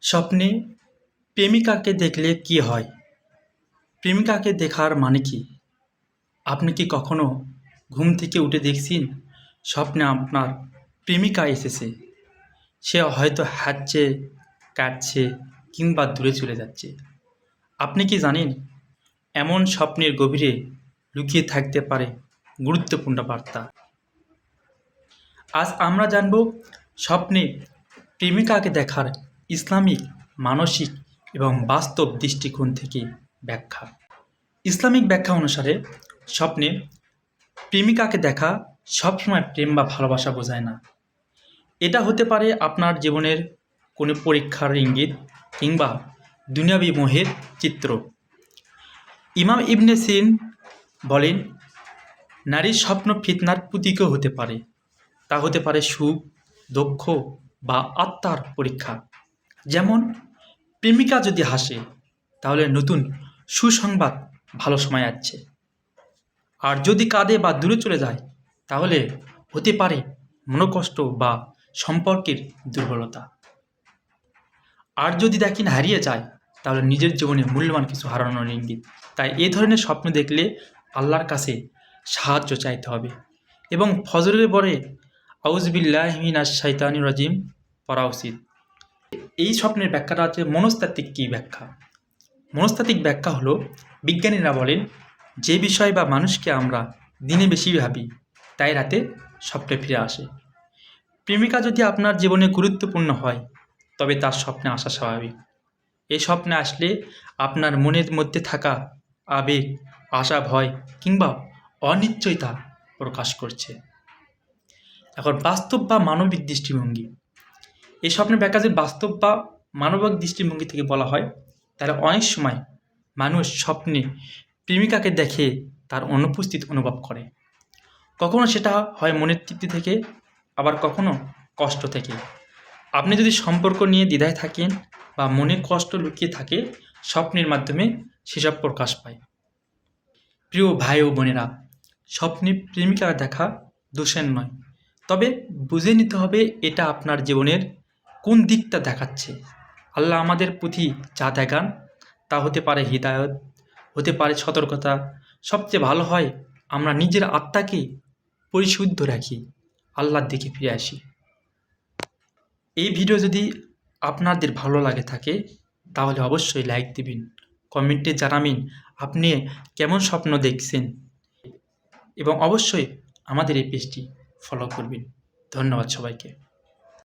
স্বপ্নে প্রেমিকাকে দেখলে কি হয়? প্রেমিকাকে দেখার মানে কি? আপনি কি কখনো ঘুম থেকে উঠে দেখছেন? স্বপ্নে আপনার প্রেমিকা এসেছে। সে হয়তো হাঁটছে কাটছে কিংবা দূরে চলে যাচ্ছে। আপনি কি জানেন? এমন স্বপ্নের গভীরে লুকিয়ে থাকতে পারে গুরুত্বপূর্ণ বার্তা। আজ আমরা জানব স্বপ্নে প্রেমিকাকে দেখার ইসলামিক, মানসিক এবং বাস্তব দৃষ্টিকোণ থেকে ব্যাখ্যা। ইসলামিক ব্যাখ্যা অনুসারে স্বপ্নে প্রেমিকাকে দেখা সবসময় প্রেম বা ভালোবাসা বোঝায় না। এটা হতে পারে আপনার জীবনের কোনো পরীক্ষার ইঙ্গিত কিংবা দুনিয়াবি মোহের চিত্র। ইমাম ইবনে সিন বলেন, নারীর স্বপ্ন ফিতনার প্রতীকও হতে পারে। তা হতে পারে সুখ দক্ষ বা আত্মার পরীক্ষা। যেমন, প্রেমিকা যদি হাসে, তাহলে নতুন সুসংবাদ ভালো সময় আসছে। আর যদি কাঁদে বা দূরে চলে যায়, তাহলে হতে পারে মনোকষ্ট বা সম্পর্কের দুর্বলতা। আর যদি দেখেন হারিয়ে যায়, তাহলে নিজের জীবনে মূল্যবান কিছু হারানোর ইঙ্গিত। তাই এ ধরনের স্বপ্ন দেখলে আল্লাহর কাছে সাহায্য চাইতে হবে। এবং ফজরের পরে আউজবিল্লাহমিনা শৈতানি রাজিম, পড়া উচিত। এই স্বপ্নের ব্যাখ্যাটা হচ্ছে মনস্তাত্ত্বিক কী ব্যাখ্যা? মনস্তাত্ত্বিক ব্যাখ্যা হলো, বিজ্ঞানীরা বলেন, যে বিষয় বা মানুষকে আমরা দিনে বেশি ভাবি, তাই রাতে স্বপ্নে ফিরে আসে। প্রেমিকা যদি আপনার জীবনে গুরুত্বপূর্ণ হয়, তবে তার স্বপ্নে আসা স্বাভাবিক। এই স্বপ্নে আসলে আপনার মনের মধ্যে থাকা আবেগ, আশা, ভয় কিংবা অনিশ্চয়তা প্রকাশ করছে। এখন বাস্তব বা মানবিক দৃষ্টিভঙ্গি। এই স্বপ্নের ব্যাখ্যা যে বাস্তব বা মানবিক দৃষ্টিভঙ্গি থেকে বলা হয়, তাহলে অনেক সময় মানুষ স্বপ্নে প্রেমিকাকে দেখে তার অনুপস্থিত অনুভব করে। কখনো সেটা হয় মনের তৃপ্তি থেকে, আবার কখনো কষ্ট থেকে। আপনি যদি সম্পর্ক নিয়ে দ্বিধায় থাকেন বা মনে কষ্ট লুকিয়ে থাকে, স্বপ্নের মাধ্যমে সেসব প্রকাশ পায়। প্রিয় ভাই ও বোনেরা, স্বপ্নে প্রেমিকা দেখা দোষের নয়। তবে বুঝে নিতে হবে এটা আপনার জীবনের কোন দিকটা দেখাচ্ছে? আল্লাহ আমাদের প্রতি যা দেখান, তা হতে পারে হৃদায়ত, হতে পারে সতর্কতা। সবচেয়ে ভালো হয় আমরা নিজের আত্মাকে পরিশুদ্ধ রাখি, আল্লাহর দিকে ফিরে আসি। এই ভিডিও যদি আপনাদের ভালো লাগে থাকে, তাহলে অবশ্যই লাইক দিবেন, কমেন্টে জানাবেন আপনি কেমন স্বপ্ন দেখছেন এবং অবশ্যই আমাদের এই পেজটি ফলো করবেন। ধন্যবাদ সবাইকে।